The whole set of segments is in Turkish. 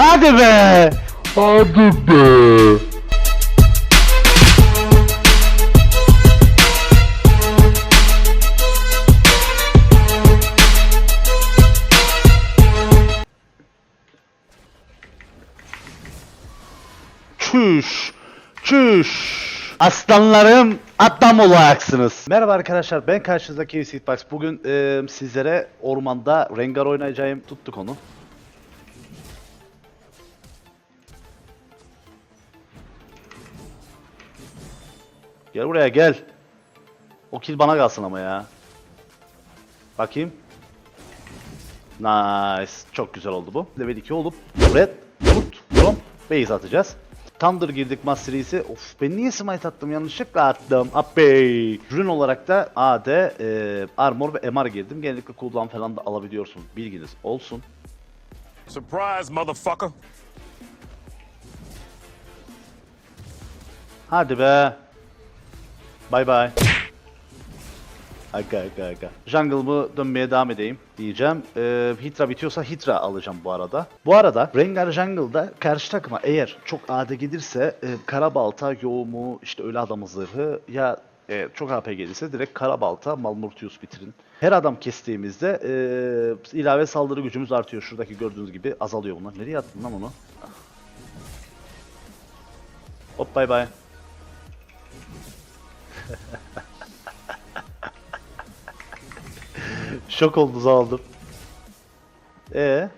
Hadi be. Hadi be. Çüş. Çüş. Aslanlarım adam olacaksınız. Merhaba arkadaşlar ben karşınızdaki Seedbox. Bugün e, sizlere ormanda Rengar oynayacağım. Tuttuk onu. Gel buraya gel. O kill bana kalsın ama ya. Bakayım. Nice. Çok güzel oldu bu. Level 2 olup Red, Root, From, Base atacağız. Thunder girdik Master Yiğit'e. Of ben niye smite attım yanlışlıkla attım. Abey. Rune olarak da AD, e, Armor ve MR girdim. Genellikle cooldown falan da alabiliyorsunuz. Bilginiz olsun. Surprise, motherfucker. Hadi be. Bye bye. Aga aga aga. Jungle'ımı dönmeye devam edeyim diyeceğim. Ee, Hitra bitiyorsa Hitra alacağım bu arada. Bu arada Rengar Jungle'da karşı takıma eğer çok AD gelirse e, Karabalta, Yoğumu, işte Ölü Adamı Zırhı ya e, çok AP gelirse direkt Karabalta, Malmurtius bitirin. Her adam kestiğimizde e, ilave saldırı gücümüz artıyor. Şuradaki gördüğünüz gibi azalıyor bunlar. Nereye attın lan onu? Hop bay bay. Şok oldu zavaldım. Ee?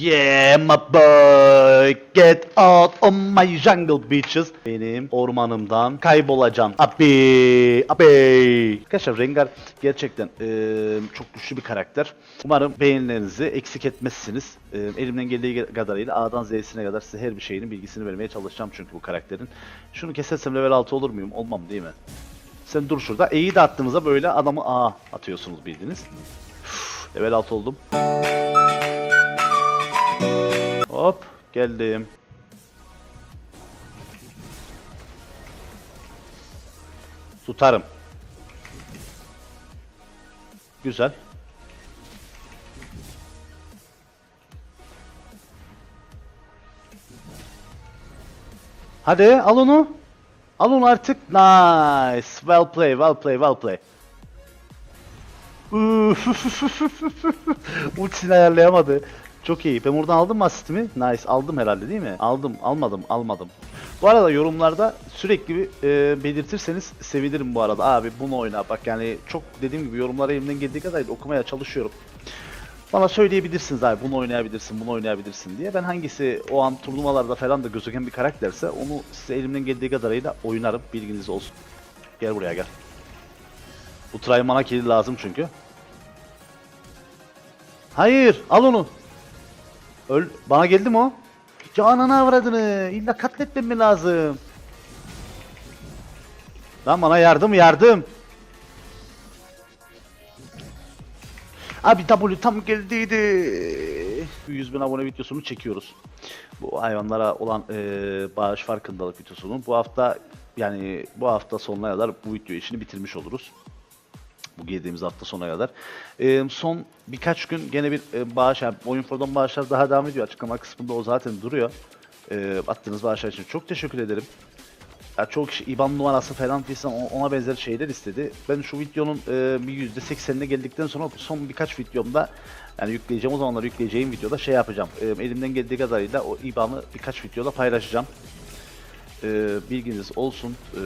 Yeah my boy get out of my jungle bitches. Benim ormanımdan kaybolacaksın Abi abi. Arkadaşlar Rengar gerçekten eee, çok güçlü bir karakter. Umarım beğenilerinizi eksik etmezsiniz. Eee, Elimden geldiği kadarıyla A'dan Z'sine kadar size her bir şeyinin bilgisini vermeye çalışacağım çünkü bu karakterin. Şunu kesersem level 6 olur muyum? Olmam değil mi? Sen dur şurada. E'yi de attığınızda böyle adamı A atıyorsunuz bildiğiniz Üf, Level 6 oldum Hop geldim. Tutarım. Güzel. Hadi al onu. Al onu artık. Nice. Well play, well play, well play. Ultisini ayarlayamadı. Çok iyi. Ben buradan aldım mı asistimi? Nice. Aldım herhalde değil mi? Aldım. Almadım. Almadım. Bu arada yorumlarda sürekli bir, e, belirtirseniz sevinirim bu arada. Abi bunu oyna. Bak yani çok dediğim gibi yorumlara elimden geldiği kadar okumaya çalışıyorum. Bana söyleyebilirsiniz abi bunu oynayabilirsin, bunu oynayabilirsin diye. Ben hangisi o an turnuvalarda falan da gözüken bir karakterse onu size elimden geldiği kadarıyla oynarım. Bilginiz olsun. Gel buraya gel. Bu try mana kill lazım çünkü. Hayır, al onu. Öl bana geldi mi o? Canını avradını. İlla katletmem mi lazım? Lan bana yardım yardım. Abi W tam geldiydi. 100 bin abone videosunu çekiyoruz. Bu hayvanlara olan eee bağış farkındalık videosunu. Bu hafta yani bu hafta sonuna kadar bu video işini bitirmiş oluruz bu girdiğimiz hafta sona kadar. Ee, son birkaç gün gene bir e, bağış, yani oyun forum bağışlar daha devam ediyor. Açıklama kısmında o zaten duruyor. Ee, attığınız bağışlar için çok teşekkür ederim. Ya çok kişi IBAN numarası falan filan ona benzer şeyler istedi. Ben şu videonun e, bir %80'ine geldikten sonra son birkaç videomda yani yükleyeceğim o zamanlar yükleyeceğim videoda şey yapacağım. E, elimden geldiği kadarıyla o IBAN'ı birkaç videoda paylaşacağım. Ee, bilginiz olsun. Ee,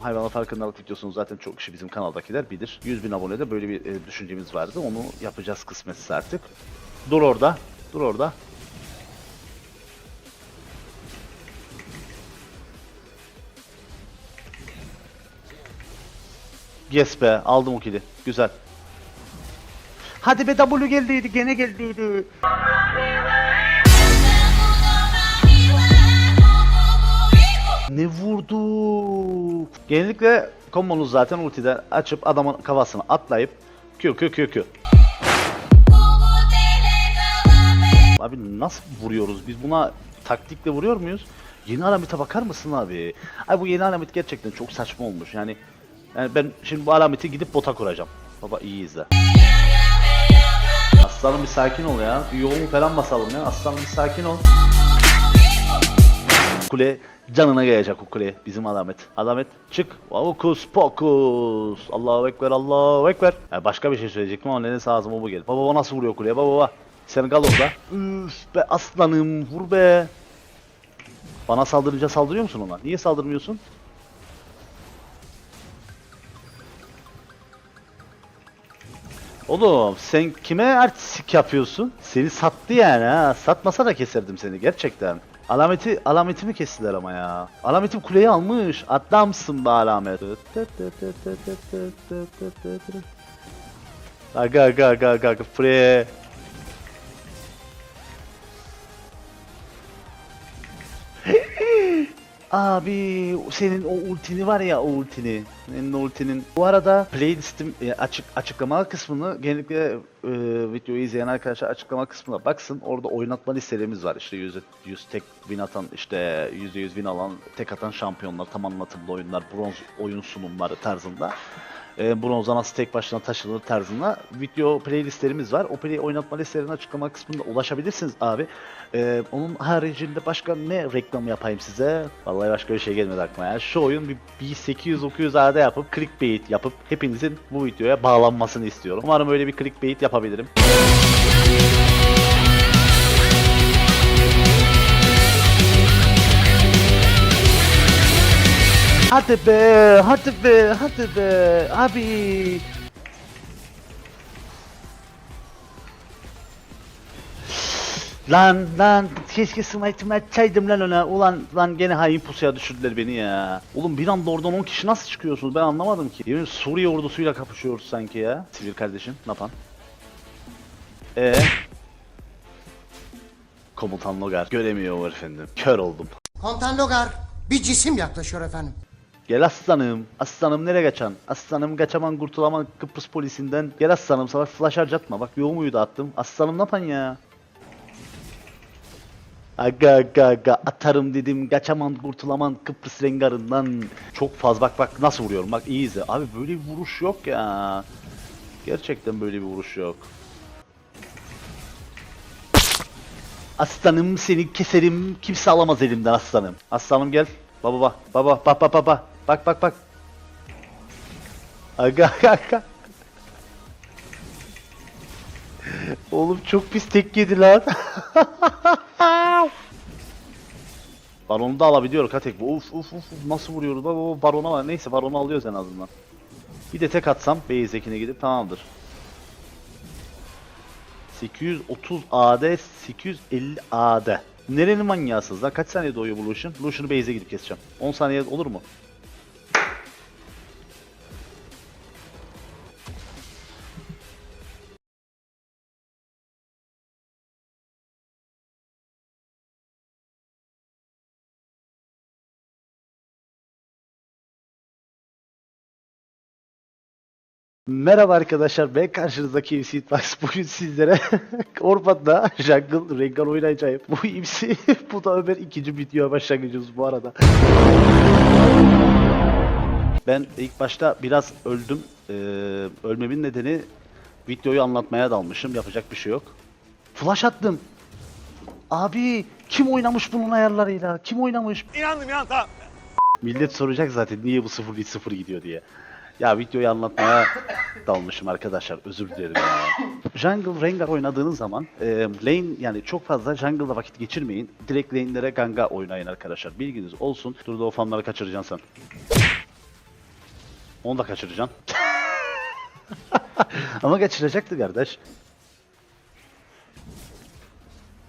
hayvanat farkındalık videosunu zaten çok kişi bizim kanaldakiler bilir. 100 bin abonede böyle bir e, düşüncemiz vardı. Onu yapacağız kısmetse artık. Dur orada. Dur orada. Yes be aldım o kili. Güzel. Hadi be W geldiydi gene geldiydi. Ne vurdu? Genellikle kombonuz zaten ultide açıp adamın kafasına atlayıp Q Q Q Q. Abi nasıl vuruyoruz? Biz buna taktikle vuruyor muyuz? Yeni alamete bakar mısın abi? Ay bu yeni alamet gerçekten çok saçma olmuş. Yani Yani ben şimdi bu alameti gidip bota kuracağım. Baba iyi izle. Aslanım bir sakin ol ya. Bir yoğumu falan basalım ya. Aslanım bir sakin ol. Kule canına gelecek o bizim alamet. Alamet çık. Hokus pokus. Allahu ekber Allahu ekber. Yani başka bir şey söyleyecektim ama nedense ağzıma bu geldi. Baba baba nasıl vuruyor kuleye baba baba. Sen kal orada. Üf be aslanım vur be. Bana saldırınca saldırıyor musun ona? Niye saldırmıyorsun? Oğlum sen kime artistik yapıyorsun? Seni sattı yani ha. Satmasa da keserdim seni gerçekten. Alameti alametimi kestiler ama ya. Alametim kuleyi almış. Adamsın be alamet. Aga aga aga aga aga pre. Abi senin o ultini var ya o ultini. Senin ultinin. Bu arada playlistim e, açık açıklama kısmını genellikle e, videoyu izleyen arkadaşlar açıklama kısmına baksın. Orada oynatma listelerimiz var. İşte 100, 100 tek win atan işte %100 win alan tek atan şampiyonlar, tam anlatımlı oyunlar, bronz oyun sunumları tarzında. E, bronza nasıl tek başına taşınır tarzında video playlistlerimiz var. O play oynatma listelerinin açıklama kısmında ulaşabilirsiniz abi. E, onun haricinde başka ne reklam yapayım size? Vallahi başka bir şey gelmedi aklıma ya. Şu oyun bir, bir 800-900 AD yapıp clickbait yapıp hepinizin bu videoya bağlanmasını istiyorum. Umarım öyle bir clickbait yapabilirim. Hadi be, hadi be, hadi be, abi. Lan lan keşke smite'ımı açsaydım lan ona. Ulan lan gene hain pusuya düşürdüler beni ya. Oğlum bir anda oradan 10 kişi nasıl çıkıyorsunuz ben anlamadım ki. Yemin Suriye ordusuyla kapışıyoruz sanki ya. Sivil kardeşim ne yapan? Ee? Komutan Logar göremiyor efendim. Kör oldum. Komutan Logar bir cisim yaklaşıyor efendim. Gel aslanım. Aslanım nereye kaçan? Aslanım kaçaman kurtulaman Kıbrıs polisinden. Gel aslanım sana flash harcatma. Bak yoğumuyu da attım. Aslanım ne yapan ya? Aga aga aga atarım dedim kaçaman kurtulaman Kıbrıs rengarından çok fazla bak bak nasıl vuruyorum bak iyi izle abi böyle bir vuruş yok ya gerçekten böyle bir vuruş yok Aslanım seni keserim kimse alamaz elimden aslanım aslanım gel baba baba baba bak bak bak bak bak aga aga aga Oğlum çok pis tek yedi lan. Baronu da alabiliyor Katek. Uf uf uf nasıl vuruyoruz baba baba barona var. Neyse baronu alıyoruz en azından. Bir de tek atsam Beyzekine gidip tamamdır. 830 AD 850 AD. Nerenin manyasız lan? Kaç saniye doğuyor bu Lucian? Lucian'ı base'e gidip keseceğim. 10 saniye olur mu? Merhaba arkadaşlar ben karşınızdaki MC Hitbox bugün sizlere Orman'da Jungle Rengar oynayacağım. Bu MC bu da Ömer ikinci video başlangıcımız bu arada. Ben ilk başta biraz öldüm. Ee, ölmemin nedeni videoyu anlatmaya dalmışım. Yapacak bir şey yok. Flash attım. Abi kim oynamış bunun ayarlarıyla? Kim oynamış? İnandım ya tamam. Millet soracak zaten niye bu 0 0 gidiyor diye. Ya videoyu anlatmaya dalmışım arkadaşlar özür dilerim ya. Jungle Rengar oynadığınız zaman e, lane yani çok fazla jungle'da vakit geçirmeyin. Direkt lane'lere ganga oynayın arkadaşlar. Bilginiz olsun. Dur da o fanları kaçıracaksın sen. Onu da kaçıracaksın. Ama kaçıracaktı kardeş.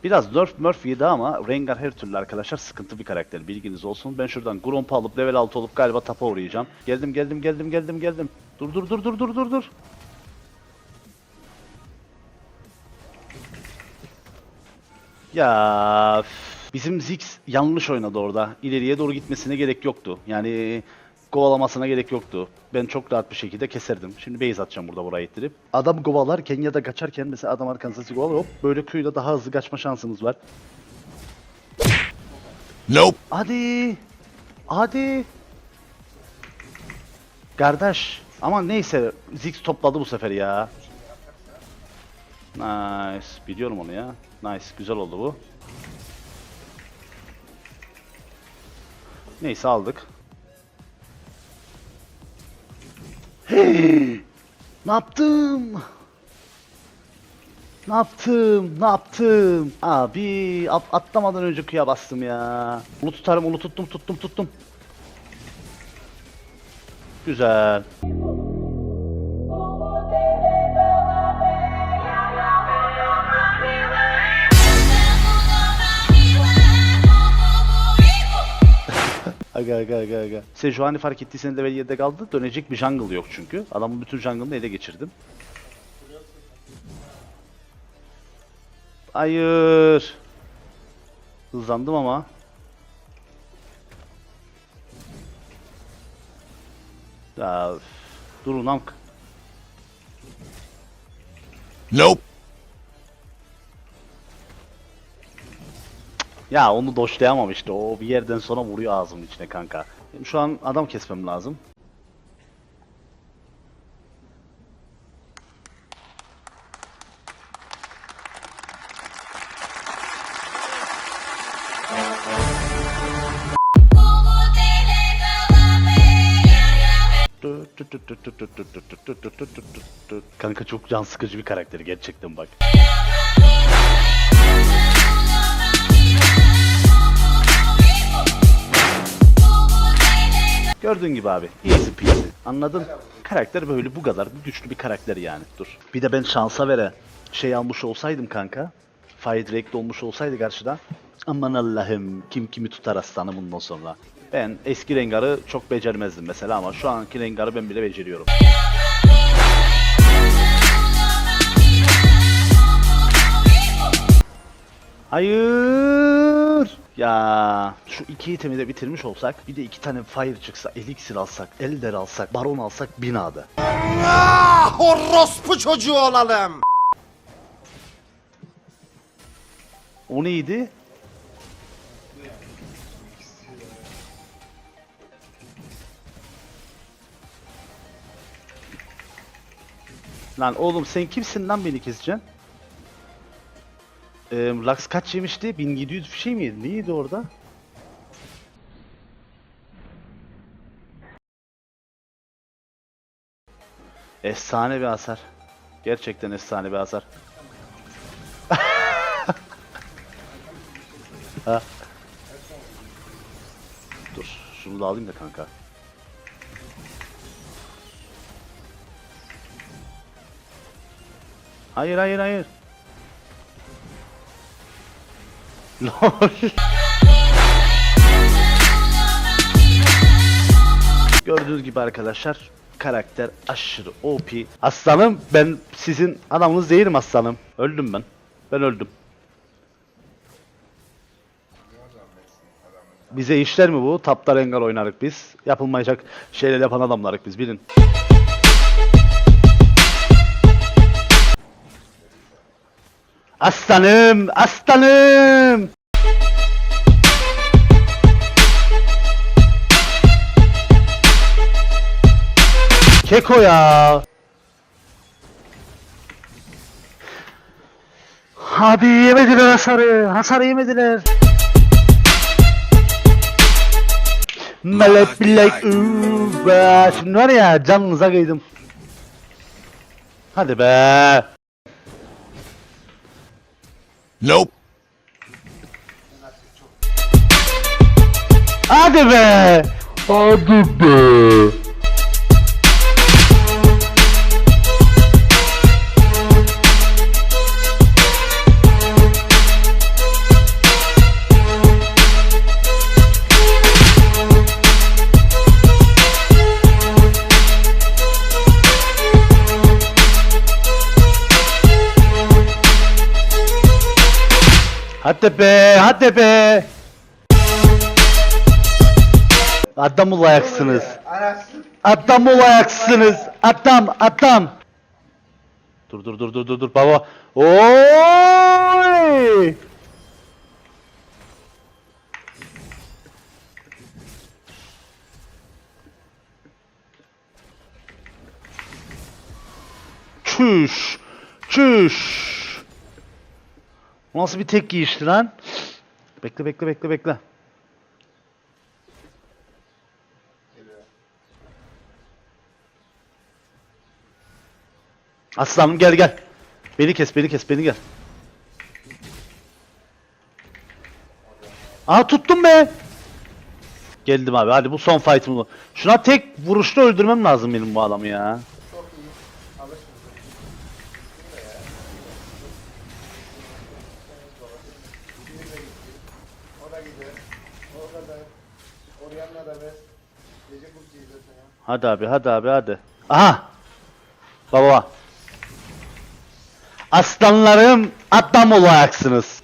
Biraz nerf murf yedi ama Rengar her türlü arkadaşlar sıkıntı bir karakter bilginiz olsun. Ben şuradan Gromp'u alıp level 6 olup galiba tapa uğrayacağım. Geldim geldim geldim geldim geldim. Dur dur dur dur dur dur dur. Ya bizim Ziggs yanlış oynadı orada. İleriye doğru gitmesine gerek yoktu. Yani kovalamasına gerek yoktu. Ben çok rahat bir şekilde keserdim. Şimdi base atacağım burada buraya ittirip. Adam kovalarken ya da kaçarken mesela adam arkanızda sizi. Hop böyle Q'yla daha hızlı kaçma şansınız var. Nope. Hadi. Hadi. Kardeş. Ama neyse Ziggs topladı bu sefer ya. Nice. Biliyorum onu ya. Nice. Güzel oldu bu. Neyse aldık. Ne yaptım? Ne yaptım? Ne yaptım? Abi at- atlamadan önce kıya bastım ya. Onu tutarım, onu tuttum, tuttum, tuttum. Güzel. Aga aga aga aga. Sejuani fark ettiysen level 7'de kaldı. Dönecek bir jungle yok çünkü. Adamın bütün jungle'ını ele geçirdim. Hayır. Hızlandım ama. Ya durun amk. Nope. Ya onu doşlayamam işte. O bir yerden sonra vuruyor ağzımın içine kanka. Şu an adam kesmem lazım. Kanka çok can sıkıcı bir karakter gerçekten bak. Gördüğün gibi abi. Easy peasy. Anladın? Karakter böyle bu kadar bir güçlü bir karakter yani. Dur. Bir de ben şansa vere şey almış olsaydım kanka. Fire Drake olmuş olsaydı karşıda. Aman Allah'ım kim kimi tutar aslanım bundan sonra. Ben eski Rengar'ı çok becermezdim mesela ama şu anki Rengar'ı ben bile beceriyorum. Hayır. Ya şu iki itemi de bitirmiş olsak bir de iki tane fire çıksa elixir alsak elder alsak baron alsak binada. Ah orospu çocuğu olalım. O neydi? Lan oğlum sen kimsin lan beni keseceksin? Ee, Lux kaç yemişti? 1700 bir şey miydi? Neydi orada? Efsane bir hasar. Gerçekten efsane bir hasar. ha. Dur, şunu da alayım da kanka. Hayır hayır hayır. Gördüğünüz gibi arkadaşlar karakter aşırı OP. Aslanım ben sizin adamınız değilim aslanım. Öldüm ben. Ben öldüm. Bize işler mi bu? Tapta rengar oynarık biz. Yapılmayacak şeyler yapan adamlarık biz bilin. Aslanım! Aslanım! Keko ya! Hadi yemediler hasarı. Hasarı yemediler. Melek bilek be. Şimdi var ya canınıza kıydım. Hadi be. Nope. Hadi be. Hadi be. Adam olayaksınız. Adam olayaksınız. Adam, adam. Dur dur dur dur dur dur baba. Oy! Çüş. Çüş. Nasıl bir tek giyişti lan? Bekle bekle bekle bekle. Aslanım gel gel. Beni kes beni kes beni gel. Aa tuttum be. Geldim abi hadi bu son fight'ım. Şuna tek vuruşta öldürmem lazım benim bu adamı ya. Hadi abi hadi abi hadi. Aha. Baba. Aslanlarım adam olacaksınız.